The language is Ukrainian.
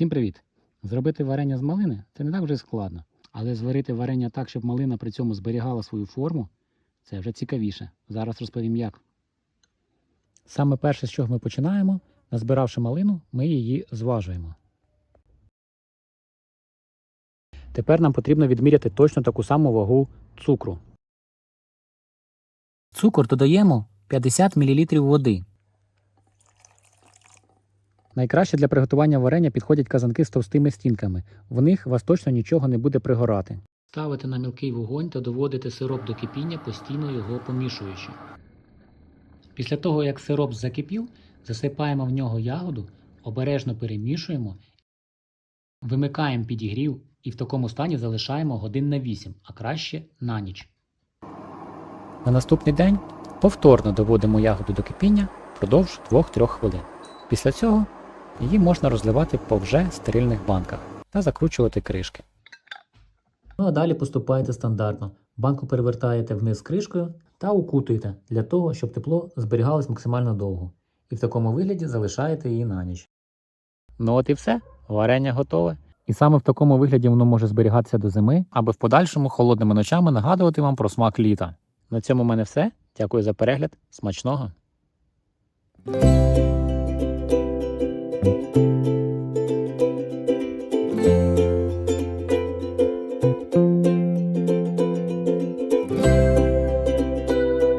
Всім привіт! Зробити варення з малини це не так вже складно. Але зварити варення так, щоб малина при цьому зберігала свою форму, це вже цікавіше. Зараз розповім як. Саме перше, з чого ми починаємо, назбиравши малину, ми її зважуємо. Тепер нам потрібно відміряти точно таку саму вагу цукру. Цукор додаємо 50 мл води. Найкраще для приготування варення підходять казанки з товстими стінками. В них вас точно нічого не буде пригорати. Ставити на мілкий вогонь та доводити сироп до кипіння, постійно його помішуючи. Після того, як сироп закипів, засипаємо в нього ягоду, обережно перемішуємо, вимикаємо підігрів і в такому стані залишаємо годин на 8, а краще на ніч. На наступний день повторно доводимо ягоду до кипіння впродовж 2-3 хвилин. Після цього її можна розливати по вже стерильних банках та закручувати кришки. Ну а далі поступаєте стандартно. Банку перевертаєте вниз кришкою та укутуєте для того, щоб тепло зберігалось максимально довго. І в такому вигляді залишаєте її на ніч. Ну от і все, варення готове. І саме в такому вигляді воно може зберігатися до зими, аби в подальшому холодними ночами нагадувати вам про смак літа. На цьому в мене все. Дякую за перегляд. Смачного!